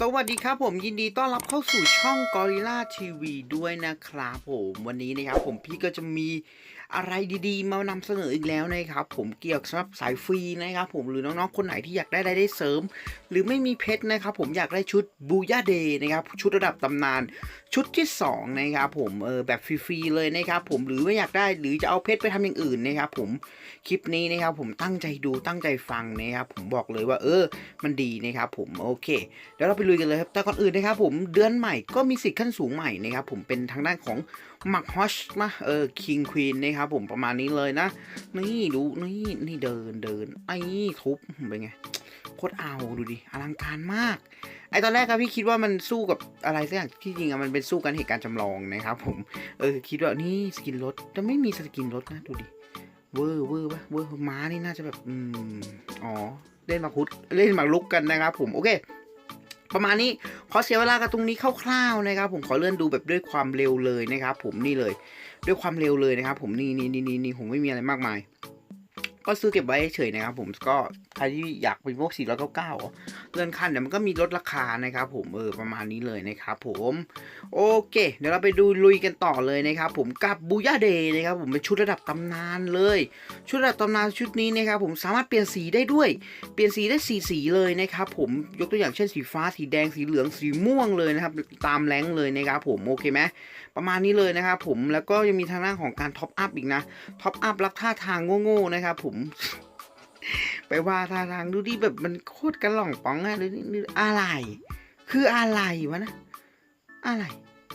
สวัสดีครับผมยินดีต้อนรับเข้าสู่ช่อง Gorilla TV ด้วยนะครับผมวันนี้นะครับผมพี่ก็จะมีอะไรดีๆ มานำเสนออีกแล้วนะครับ ผมเกี่ยวกับสำหรับสายฟรีนะครับผมหรือน้องๆคนไหนที่อยากได้รายได้เสริม หรือไม่มีเพชรนะครับ ผมอยากได้ชุดบูย่าเดย์นะครับชุดระดับตำนาน ชุดที่สองนะครับผมเออแบบฟรีๆเลยนะครับผมหรือไม่อยากได้หรือจะเอาเพชรไปทำอย่างอื่นนะครับผมคลิปนี้นะครับผมตั้งใจดูตั้งใจฟังนะครับผมบอกเลยว่าเออ มันดีนะครับผมโอเคเดี๋ยวเราไปลุยกันเลยครับแต่ก่อนอื่นนะครับผมเดือนใหม่ก็มีสิทธิ์ขั้นสูงใหม่นะครับผมเป็นทางด้านของหมักฮอชนะเออคิงควีนนะครับผมประมาณนี้เลยนะ นี่ดูนี่นี่เดินเดินไอ้ทุบเป็นไงโคตรเอาดูดิอลังการมาก ไอตอนแรกครับพี่คิดว่ามันสู้กับอะไรสักอย่างที่จริงอะมันเป็นสู้กันเหตุการณ์จำลองนะครับผมเออคิดว่านี่สกินรถแต่ไม่มีสกินรถนะดูดิเวอร์เวอร์ปะเวอร์ม้านี่น่าจะแบบอืมอ๋อเล่นมาคุดเล่นมาลุกกันนะครับผมโอเค ประมาณนี้ขอเสียเวลากับตรงนี้คร่าวๆนะครับ ผมขอเลื่อนดูแบบด้วยความเร็วเลยนะครับ ผมนี่เลย ด้วยความเร็วเลยนะครับ ผมนี่นี่นี่นี่ผมไม่มีอะไรมากมาย ก็ซื้อเก็บไว้เฉยนะครับ ผมก็ ใครที่อยากเป็นพวก 4 9 9 เลื่อนขั้นเดี๋ยวมันก็มีลดราคานะครับผมเออประมาณนี้เลยนะครับผมโอเค เดี๋ยวเราไปดูลุยกันต่อเลยนะครับผมกับบูย่าเดย์นะครับผมเป็นชุดระดับตำนานเลย ชุดระดับตำนานชุดนี้นะครับผมสามารถเปลี่ยนสีได้ด้วย เปลี่ยนสีได้สีสีเลยนะครับผมยกตัวอย่างเช่นสีฟ้าสีแดงสีเหลืองสีม่วงเลยนะครับตามแรงเลยนะครับผมโอเคไหมประมาณนี้เลยนะครับผมแล้วก็ยังมีทางด้านของการท็อปอัพอีกนะท็อปอัพรับท่าทางโง่ๆนะครับผม ไปว่าท่าทางดูดิแบบมันโคตรกระหล่องป๋องอะหรือออะไร คืออะไรวะนะ อะไร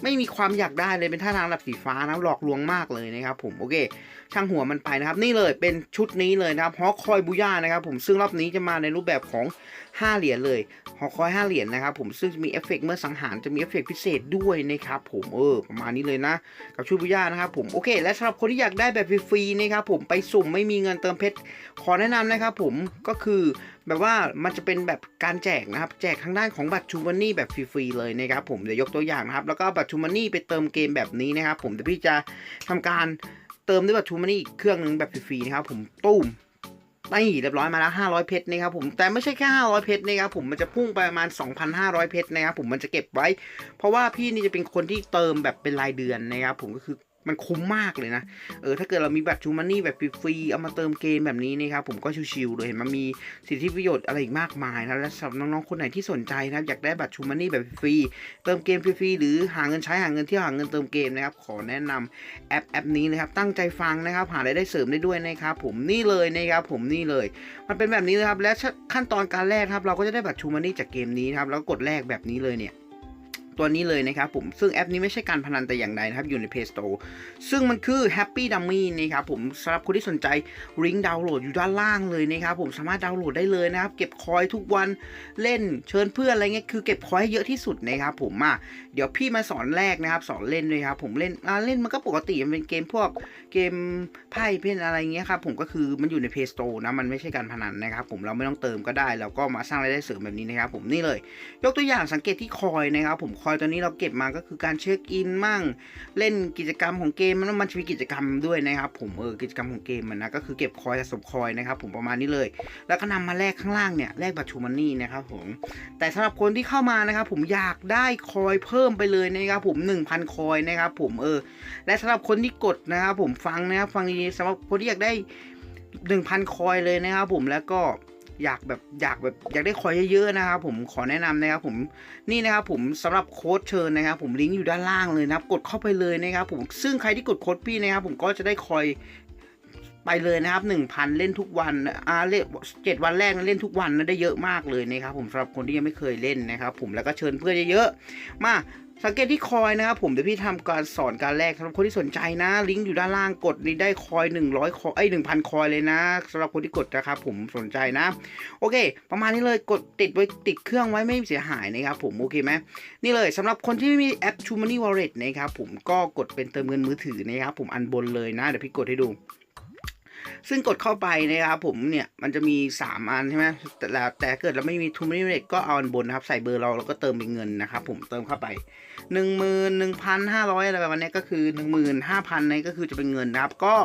ไม่มีความอยากได้เลยเป็นท่าทางระดับสีฟ้านะหลอกลวงมากเลยนะครับผมโอเค ช่างหัวมันไปนะครับ นี่เลยเป็นชุดนี้เลยนะครับฮอคอยบูย่านะครับผมซึ่งรอบนี้จะมาในรูปแบบของ 5 เหรียญเลยฮอคอย5เหรียญนะครับผมซึ่งจะมีเอฟเฟกต์เมื่อสังหารจะมีเอฟเฟกต์พิเศษด้วยนะครับผมเออประมาณนี้เลยนะ กับชุดบูย่านะครับผมโอเค และสำหรับคนที่อยากได้แบบฟรีๆนะครับผมไปสุ่มไม่มีเงินเติมเพชรขอแนะนำนะครับผมก็คือแบบว่ามันจะเป็นแบบการแจกนะครับ แจกทางด้านของบัตรชูมันนี่แบบฟรีๆเลยนะครับผมเดี๋ยวยกตัวอย่างนะครับ แล้วก็บัตรชูมันนี่ไปเติมเกมแบบนี้นะครับผมเดี๋ยวพี่จะทำการ ติมด้วยบัตรชูมันนี่เครื่องหนึ่งแบบฟรีๆนะครับผมตุ้มนี่เรียบร้อยมาแล้ว500 เพชรนะครับผมแต่ไม่ใช่แค่ 500 เพชรนะครับผมมันจะพุ่งไปประมาณ 2,500 เพชรนะครับผมมันจะเก็บไว้ เพราะว่าพี่นี่จะเป็นคนที่เติมแบบเป็นรายเดือนนะครับผมก็คือ มันคุ้มมากเลยนะ เออ ถ้าเกิดเรามีบัตรชูมันนี่แบบฟรีๆเอามาเติมเกมแบบนี้นะครับ ผมก็ชิวๆเลย เห็นมันมีสิทธิประโยชน์อะไรอีกมากมายนะ และสำหรับน้องๆ คนไหนที่สนใจนะครับ อยากได้บัตรชูมันนี่แบบฟรี เติมเกมฟรีๆ หรือหาเงินใช้หาเงินเที่ยวหาเงินเติมเกมนะครับ ขอแนะนำแอปแอปนี้นะครับ ตั้งใจฟังนะครับ หารายได้เสริมได้ด้วยนะครับ ผมนี่เลยนะครับ ผมนี่เลย มันเป็นแบบนี้นะครับ และขั้นตอนการแรกครับ เราก็จะได้บัตรชูมันนี่จากเกมนี้ครับ แล้วกดแลกแบบนี้เลยเนี่ย ตัวนี้เลยนะครับผมซึ่งแอปนี้ไม่ใช่การพนันแต่อย่างใดนะครับ อยู่ใน Play Store ซึ่งมันคือ Happy Dummy นะครับผมสำหรับคนที่สนใจลิงก์ดาวน์โหลดอยู่ด้านล่างเลยนะครับผมสามารถดาวน์โหลดได้เลยนะครับ เก็บคอยทุกวันเล่นเชิญเพื่อนอะไรเงี้ยคือเก็บคอยให้เยอะที่สุดนะครับผมอะเดี๋ยวพี่มาสอนแรกนะครับสอนเล่นด้วยครับผมเล่นอ่าเล่นมันก็ปกติมันเป็นเกมพวกเกมไพ่เป็นอะไรเงี้ยครับผมก็คือมันอยู่ใน Play Store นะมันไม่ใช่การพนันนะครับผมเราไม่ต้องเติมก็ได้เราก็มาสร้างรายได้เสริมแบบนี้นะครับผมนี่เลย ยกตัวอย่างสังเกตที่คอยนะครับผมคอยตัวนี้เราเก็บมาก็คือการเช็คอินมั่ง เล่นกิจกรรมของเกมมันมันจะมีกิจกรรมด้วยนะครับผมเออกิจกรรมของเกมมันนะก็คือเก็บคอยสะสมคอยนะครับผมประมาณนี้เลย แล้วก็นำมาแลกข้างล่างเนี่ยแลกบัตรชูมันนี่นะครับผมแต่สำหรับคนที่เข้ามานะครับผมอยากได้คอยเพิ่มไปเลยนะครับผม1,000 คอยนะครับผมเออและสำหรับคนที่กดนะครับผมฟังนะครับฟังดีๆสำหรับคนที่อยากได้ 1,000 คอยเลยนะครับผมแล้วก็ อยากแบบอยากแบบอยากได้คอยเยอะๆนะครับผมขอแนะนำนะครับผมนี่นะครับผมสำหรับโค้ดเชิญนะครับ ผมลิงก์อยู่ด้านล่างเลยนะครับ กดเข้าไปเลยนะครับผมซึ่งใครที่กดโค้ดพี่นะครับผมก็จะได้คอยไปเลยนะครับ 1,000 เล่นทุกวันอ่าเล่นเจ็ดวันแรกนะเล่นทุกวันนะได้เยอะมากเลยนะครับผมสำหรับคนที่ยังไม่เคยเล่นนะครับ ผมแล้วก็เชิญเพื่อนเยอะๆมา สังเกตที่คอยนะครับผมเดี๋ยวพี่ทำการสอนการแรกสำหรับคนที่สนใจนะ ลิงก์อยู่ด้านล่างกดนี่ได้คอย 100 คอยไอ้หนึ่งพันคอยเลยนะสำหรับคนที่กดนะครับผมสนใจนะ โอเค ประมาณนี้เลยกดติดไว้ติดเครื่องไว้ไม่เสียหายนะครับผมโอเคไหมนี่เลยสำหรับคนที่ไม่มีแอป t ูมันนี่วอลเล็ตนะครับผมก็กดเป็นเติมเงินมือถือนะครับผมอันบนเลยนะเดี๋ยวพี่กดให้ดู ซึ่งกดเข้าไปนะครับผมเนี่ยมันจะมีสามอันใช่ไหมแต่แล้วแต่เกิดเราไม่มีทูมิเนตก็เอาอันบนนะครับ ใส่เบอร์เราแล้วก็เติมเป็นเงินนะครับผมเติมเข้าไปหนึ่งหมื่นหนึ่งพันห้าร้อยอะไรประมาณนี้ก็คือหนึ่งหมื่นห้าพันนี่ก็คือจะเป็นเงินนะครับก็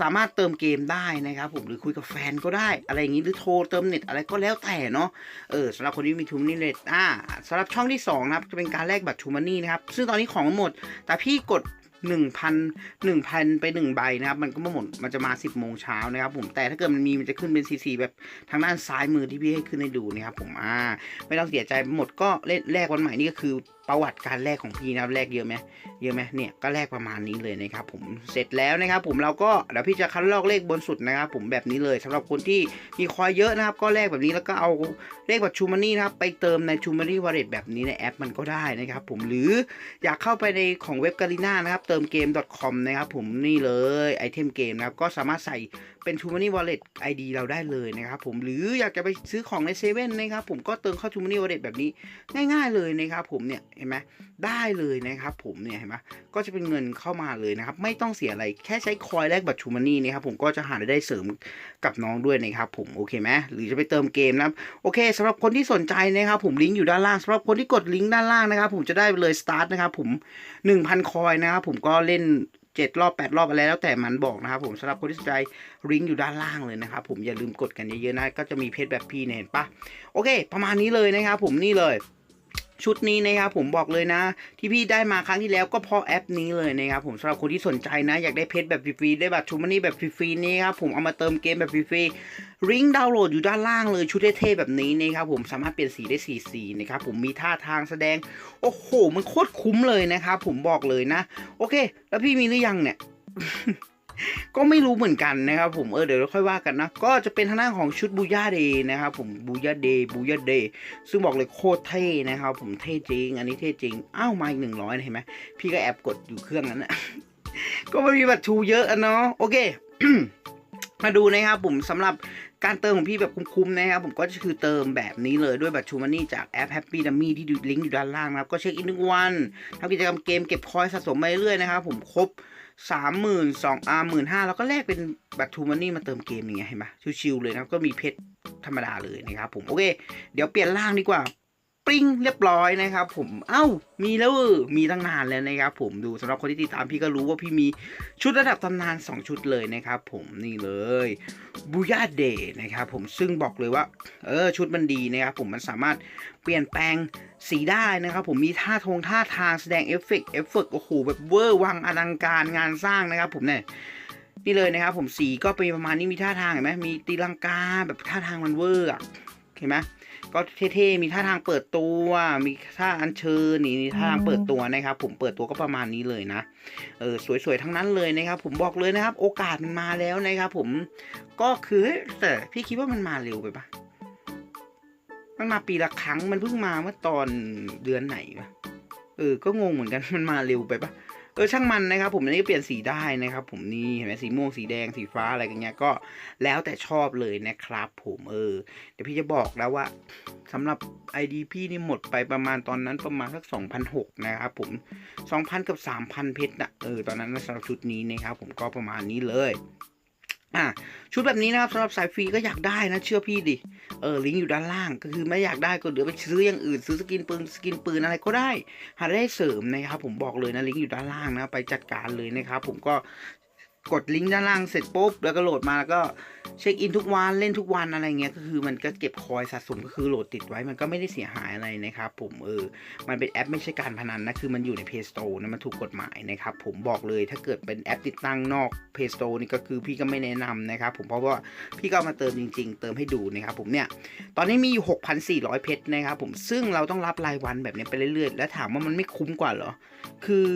สามารถเติมเกมได้นะครับผมหรือคุยกับแฟนก็ได้ อะไรอย่างนี้หรือโทรเติมเน็ตอะไรก็แล้วแต่เนาะเออสำหรับคนที่มีทูมิเนตอ่าสำหรับช่องที่สองนะครับจะเป็นการแลกบัตรทูมันนี่นะครับซึ่งตอนนี้ของหมด แต่พี่กด 1,000 1,000ไป1ใบนะครับ มันก็ไม่หมดมันจะมา10โมงเช้านะครับ ผมแต่ถ้าเกิดมันมีมันจะขึ้นเป็นซีซีแบบทางด้านซ้ายมือที่พี่ให้ขึ้นให้ดูนะครับผมอ่าไม่ต้องเสียใจหมดก็เล่นแลกวันใหม่นี่ก็คือประวัติการแลกของพี่นะครับแลกเยอะไหมเยอะไหมเนี่ยก็แลกประมาณนี้เลยนะครับผมเสร็จแล้วนะครับ ผมเราก็เดี๋ยวพี่จะคัดลอกเลขบนสุดนะครับ ผมแบบนี้เลยสำหรับคนที่มีคอยเยอะนะครับ ก็แลกแบบนี้แล้วก็เอาเลขบัตรชูมันนี่นะครับไปเติมในชูมันนี่วอลเล็ตแบบนี้ในแอปมันก็ได้นะครับ ผมหรืออยากเข้าไปในของเว็บการีน่านะครับเติมเกม .com นะครับ ผมนี่เลยไอเทมเกมนะครับก็สามารถใส่เป็น t ูม o นี่ Wallet ID เราได้เลยนะครับ ผมหรืออยากจะไปซื้อของในเซเว่นนะครับ ผมก็เติมเข้า t ูม o นี่ Wallet แบบนี้ง่าย ๆเลยนะครับ ผมเนี่ยเห็นไหมได้เลยนะครับผมเนี่ยเห็นไหมก็จะเป็นเงินเข้ามาเลยนะครับ ไม่ต้องเสียอะไรแค่ใช้คอยแลกบัตร t ูม o นี่นะครับผมก็จะหารายได้เสริมกับน้องด้วยนะครับผมโอเคไหมหรือจะไปเติมเกมนะครับโอเคสำหรับคนที่สนใจนะครับผมลิงก์อยู่ด้านล่างสำหรับคนที่กดลิงก์ด้านล่างนะครับผมจะได้ไปเลยสตาร์ทนะครับผม1,000 คอยนะครับผมก็เล่น7รอบ8รอบอะไรแล้วแต่มันบอกนะครับผมสำหรับคนที่สนใจลิงก์อยู่ด้านล่างเลยนะครับผมอย่าลืมกดกันเยอะๆนะก็จะมีเพจแบบพี่เนี่ยเห็นปะโอเค ประมาณนี้เลยนะครับผมนี่เลย ชุดนี้นะครับผมบอกเลยนะ ที่พี่ได้มาครั้งที่แล้วก็เพราะแอปนี้เลยนะครับผมสำหรับคนที่สนใจนะ อยากได้เพชรแบบฟรีๆได้บัตรชูมันนี่แบบฟรีๆนี่ครับผมเอามาเติมเกมแบบฟรีๆริงดาวน์โหลดอยู่ด้านล่างเลยชุดเท่ๆแบบนี้นะครับผมสามารถเปลี่ยนสีได้สีสีนะครับผมมีท่าทางแสดง โอ้โห มันโคตรคุ้มเลยนะครับผมบอกเลยนะ โอเค แล้วพี่มีหรือยังเนี่ย ก็ไม่รู้เหมือนกันนะครับผมเออเดี๋ยวเราค่อยว่ากันนะ ก็จะเป็นทางด้านของชุดบูย่าเดย์นะครับผมบูย่าเดย์บูย่าเดย์ซึ่งบอกเลยโคตรเท่นะครับผมเท่จริง อันนี้เท่จริง อ้าวมาอีกหนึ่งร้อยเห็นไหมพี่ก็แอบกดอยู่เครื่องนั้นนะก็ไม่มีบัตรชูเยอะอะเนาะโอเคมาดูนะครับผมสำหรับการเติมของพี่แบบคุ้มๆนะครับผมก็คือเติมแบบนี้เลยด้วยบัตรชูมันนี่จากแอป Happy Dummy ที่ดูลิงก์อยู่ด้านล่างนะครับ ก็เช็คอินทุกวันทำกิจกรรมเกมเก็บคอยสะสมไปเรื่อยนะครับผมครบ สามหมื่นสองอาหมื่นห้าแล้วก็แลกเป็นบัตรทูมันนี่มาเติมเกมอย่างเงี้ยเห็นไหมชิวๆเลยนะก็มีเพชรธรรมดาเลยนะครับผม โอเค เดี๋ยวเปลี่ยนร่างดีกว่า ปริ้งเรียบร้อยนะครับผม เอ้า มีแล้วเออมีตั้งนานแล้วนะครับผม ดูสำหรับคนที่ติดตามพี่ก็รู้ว่าพี่มีชุดระดับตำนาน 2 ชุดเลยนะครับผมนี่เลยบูย่าเดย์นะครับผมซึ่งบอกเลยว่า เออ ชุดมันดีนะครับผมมันสามารถเปลี่ยนแปลงสีได้นะครับผมมีท่าทงท่าทางแสดงเอฟเฟกต์เอฟเฟกต์โอ้โหแบบเวอร์วังอลังการงานสร้างนะครับผมเนี่ยนี่เลยนะครับผมสีก็เป็นประมาณนี้มีท่าทางเห็นไหมมีตีลังกาแบบท่าทางมันเวอร์อะเห็นไหม ก็เท่ๆ มีท่าทางเปิดตัว มีท่าอัญเชิญนี่ท่าทางเปิดตัวนะครับ ผมเปิดตัวก็ประมาณนี้เลยนะ เออสวยๆ ทั้งนั้นเลยนะครับ ผมบอกเลยนะครับ โอกาสมันมาแล้วนะครับ ผมก็คือแต่พี่คิดว่ามันมาเร็วไปปะมันมาปีละครั้งมันเพิ่งมาเมื่อตอนเดือนไหนวะเออ ก็งงเหมือนกันมันมาเร็วไปปะ เออช่างมันนะครับ ผมอันนี้ก็เปลี่ยนสีได้นะครับ ผมนี่เห็นไหมสีม่วงสีแดงสีฟ้าอะไรกันเงี้ยก็แล้วแต่ชอบเลยนะครับ ผมเออเดี๋ยวพี่จะบอกแล้วว่าสำหรับ ID พี่นี่หมดไปประมาณตอนนั้นประมาณสัก2,006นะครับผม 2,000 กับ 3,000 เพชรนะเออตอนนั้นสำหรับชุดนี้นะครับผมก็ประมาณนี้เลย อะชุดแบบนี้นะครับสำหรับสายฟรีก็อยากได้นะเชื่อพี่ดิเออลิงก์อยู่ด้านล่างก็คือไม่อยากได้ก็เดี๋ยวไปซื้ออย่างอื่นซื้อสกินปืนสกินปืนอะไรก็ได้หาได้เสริมนะครับผมบอกเลยนะลิงก์อยู่ด้านล่างนะไปจัดการเลยนะครับผมก็ กดลิงก์ด้านล่างเสร็จปุ๊บแล้วก็โหลดมาแล้วก็เช็คอินทุกวันเล่นทุกวันอะไรเงี้ยก็คือมันก็เก็บคอยสะสมก็คือโหลดติดไว้มันก็ไม่ได้เสียหายอะไรนะครับผมเออมันเป็นแอปไม่ใช่การพนันนะคือมันอยู่ใน Play Store นะมันถูกกฎหมายนะครับผมบอกเลยถ้าเกิดเป็นแอปติดตั้งนอก Play Store นี่ก็คือพี่ก็ไม่แนะนำนะครับผมเพราะว่าพี่ก็ามาเติมจริง ๆ เติมให้ดูนะครับผมเนี่ยตอนนี้มีอยู่6,400 เพชรนะครับผมซึ่งเราต้องรับรายวันแบบนี้ไปเรื่อยๆ แล้วถามว่ามันไม่คุ้มกว่าเหรอคือ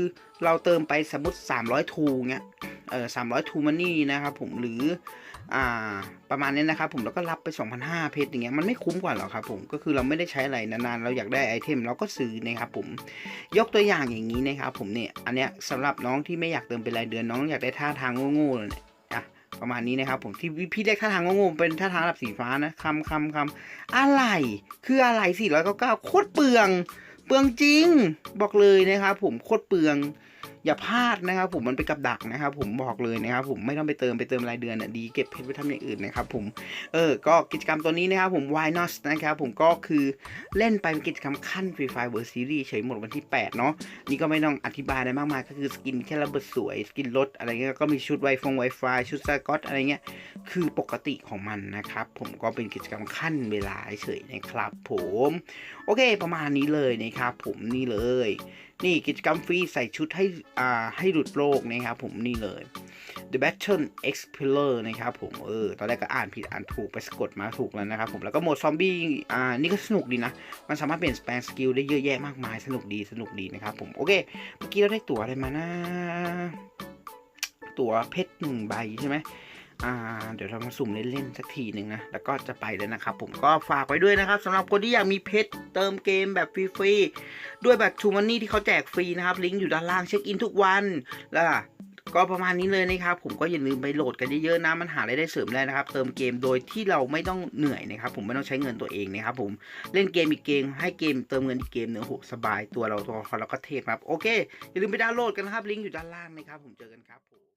เราเติมไปสมมติ 300 ทูเงี้ย เออ300ทูมันนี่นะครับผมหรืออ่าประมาณนี้นะครับผมแล้วก็รับไป 2,500 เพชรอย่างเงี้ยมันไม่คุ้มกว่าหรอครับผมก็คือเราไม่ได้ใช้อะไรนานๆ เราอยากได้ไอเทมเราก็ซื้อนะครับผมยกตัวอย่างอย่างนี้นะครับผมเนี่ยอันเนี้ยสำหรับน้องที่ไม่อยากเติมเป็นรายเดือนน้องอยากได้ท่าทางโง่ๆเลยเนี่ยประมาณนี้นะครับผมที่พี่เรียกท่าทางโง่ๆเป็นท่าทางระดับสีฟ้านะคำคำคำอะไร คืออะไร 499 โคตรเปลือง เปลืองจริง บอกเลยนะครับผมโคตรเปลือง อย่าพลาดนะครับผมมันเป็นกับดักนะครับ ผมบอกเลยนะครับ ผมไม่ต้องไปเติมไปเติมรายเดือนอะดีเก็บเพชรไปทำอย่างอื่นนะครับผมเออก็กิจกรรมตัวนี้นะครับผม Why Not นะครับผมก็คือเล่นไปเป็นกิจกรรมขั้น Free Fire World Series เฉยหมดวันที่ 8 เนาะนี่ก็ไม่ต้องอธิบายอะไรมากมาย ก็คือสกินแค่ระเบิดสวย สกินรถอะไรเงี้ยก็มีชุดไวฟงไวไฟชุดสกอตอะไรเงี้ยคือปกติของมันนะครับ ผมก็เป็นกิจกรรมขั้นเวลาเฉยนะครับผม โอเค ประมาณนี้เลยนะครับผมนี่เลย นี่กิจกรรมฟรีใส่ชุดให้อ่าให้หลุดโลกนะครับผมนี่เลย The Battle Explorer นะครับผมเออตอนแรกก็อ่านผิดอ่านถูกไปสะกดมาถูกแล้วนะครับผมแล้วก็โหมดซอมบี้อ่านี่ก็สนุกดีนะ มันสามารถเปลี่ยนแปลงสกิลได้เยอะแยะมากมายสนุกดีสนุกดีนะครับผมโอเค เมื่อกี้เราได้ตั๋วอะไรมานะ ตั๋วเพชรหนึ่งใบใช่ไหม อ่าเดี๋ยวเรามาสุ่มเล่นๆสักทีหนึ่งนะ แล้วก็จะไปแล้วนะครับ ผมก็ฝากไว้ด้วยนะครับสำหรับคนที่อยากมีเพชรเติมเกมแบบฟรีๆ ด้วยแบบทูมันนี่ที่เขาแจกฟรีนะครับ ลิงก์อยู่ด้านล่างเช็คอินทุกวันแล้วก็ประมาณนี้เลยนะครับ ผมก็อย่าลืมไปโหลดกันเยอะๆนะ มันหาไรายได้เสริมได้นะครับ เติมเกมโดยที่เราไม่ต้องเหนื่อยนะครับ ผมไม่ต้องใช้เงินตัวเองนะครับ ผมเล่นเกมอีกเกม ให้เกมเติมเงินอีกเกมเนื้อโหสบายตัวเราตัวเราก็เทพครับ โอเค อย่าลืมไปดาวน์โหลดกันนะครับ ลิงก์อยู่ด้านล่างนะครับ ผมเจอกันครับผม